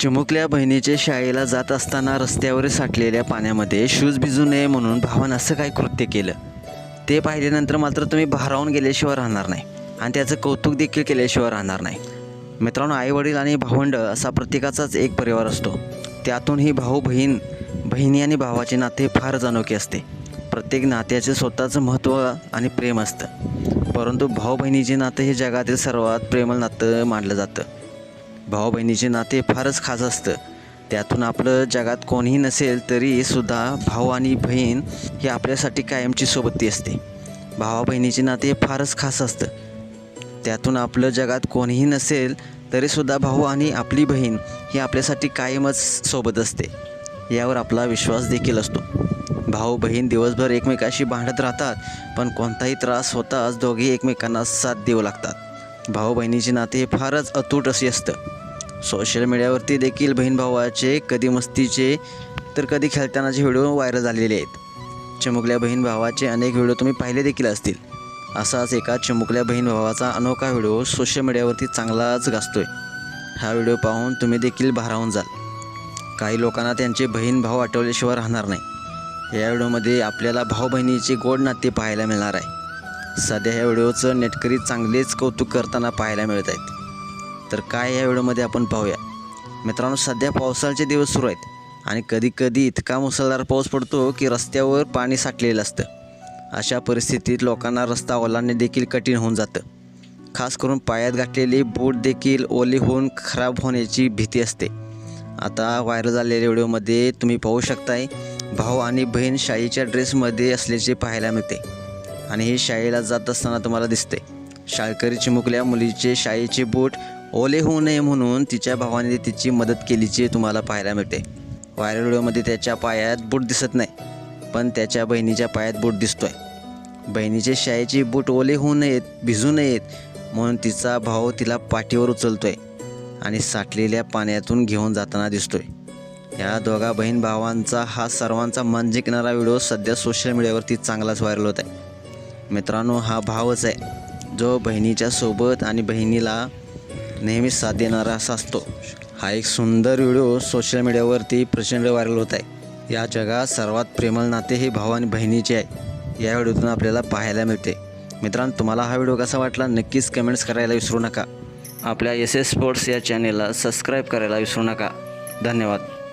चिमुकल्या बहिणीचे शाळेला जात असताना रस्त्यावर साठलेल्या पाण्यामध्ये शूज भिजू नये म्हणून भावानं असं काय कृत्य केलं. ते पाहिल्यानंतर मात्र तुम्ही भारावून गेल्याशिवाय राहणार नाही आणि त्याचं कौतुक देखील केल्याशिवाय राहणार नाही. मित्रांनो आईवडील आणि भावंड असा प्रत्येकाचाच एक परिवार असतो. त्यातूनही भाऊ बहीण बहिणी आणि भावाचे नाते फार अनोखे असते. प्रत्येक नात्याचे स्वतःचं महत्त्व आणि प्रेम असतं. परंतु भाऊ बहिणीचे नातं हे जगातील सर्वात प्रेमळ नातं मानलं जातं. भाऊ बहिणीचे नाते फारच खास असतं. त्यातून आपलं जगात कोणीही नसेल तरीसुद्धा भाऊ आणि बहीण ही आपल्यासाठी कायमची सोबती असते. भावा बहिणीचे नाते फारच खास असतं. त्यातून आपलं जगात कोणीही नसेल तरीसुद्धा भाऊ आणि आपली बहीण ही आपल्यासाठी कायमच सोबत असते. यावर आपला विश्वास देखील असतो. भाऊ बहीण दिवसभर एकमेकाशी भांडत राहतात पण कोणताही त्रास होताच दोघे एकमेकांना साथ देऊ लागतात. भाऊ बहिणीचे नाते हे फारच अतूट असे असतं. सोशल मीडियावरती देखील बहीण भावाचे कधी मस्तीचे तर कधी खेळतानाचे व्हिडिओ व्हायरल झालेले आहेत. चिमुकल्या बहीण भावाचे अनेक व्हिडिओ तुम्ही पाहिले देखील असतील. असाच एका चिमुकल्या बहीण भावाचा अनोखा व्हिडिओ सोशल मीडियावरती चांगलाच गाजतोय हा व्हिडिओ पाहून तुम्ही देखील भारावून जाल. काही लोकांना त्यांचे बहीण भाऊ आठवल्याशिवाय राहणार नाही. या व्हिडिओमध्ये आपल्याला भाऊ बहिणीचे गोड नाते पाहायला मिळणार आहे. सध्या ह्या व्हिडिओचं नेटकरी चांगलेच कौतुक करताना पाहायला मिळत आहेत. तर काय या व्हिडिओमध्ये आपण पाहूया. मित्रांनो सध्या पावसाळ्याचे दिवस सुरू आहेत आणि कधी कधी इतका मुसळधार पाऊस पडतो की रस्त्यावर पाणी साठलेलं असतं. अशा परिस्थितीत लोकांना रस्ता ओलांडणे देखील कठीण होऊन जातं. खास करून पायात घातलेली बूट देखील ओली होऊन खराब होण्याची भीती असते. आता व्हायरल झालेल्या व्हिडिओमध्ये तुम्ही पाहू शकताय भाऊ आणि बहीण शाळेच्या ड्रेसमध्ये असल्याचे पाहायला मिळते. आणि हे शाळेला जात असताना तुम्हाला दिसते शाळकरी चिमुकल्या मुलीचे शाळेचे बूट ओले होऊ नये म्हणून तिच्या भावाने तिची मदत केलीची तुम्हाला पाहायला मिळते. व्हायरल व्हिडिओमध्ये त्याच्या पायात बूट दिसत नाही पण त्याच्या बहिणीच्या पायात बूट दिसतोय. बहिणीचे शाळेचे बूट ओले होऊ नयेत भिजू नयेत म्हणून तिचा भाऊ तिला पाठीवर उचलतोय आणि साठलेल्या पाण्यातून घेऊन जाताना दिसतोय. या दोघा बहीण भावांचा हा सर्वांचा मन जिंकणारा व्हिडिओ सध्या सोशल मीडियावरती चांगलाच व्हायरल होत आहे. मित्रांनो हा भावच आहे जो बहिणीच्या सोबत आणि बहिणीला नेहमी साथ देणारा असा असतो. हा एक सुंदर व्हिडिओ सोशल मीडियावरती प्रचंड व्हायरल होत आहे. या जगात सर्वात प्रेमळ नाते हे भाऊ आणि बहिणीचे आहे. या व्हिडिओतून आपल्याला पाहायला मिळते. मित्रांनो तुम्हाला हा व्हिडिओ कसा वाटला नक्कीच कमेंट्स करायला विसरू नका. आपल्या एस एस स्पोर्ट्स या चॅनेलला सबस्क्राईब करायला विसरू नका. धन्यवाद.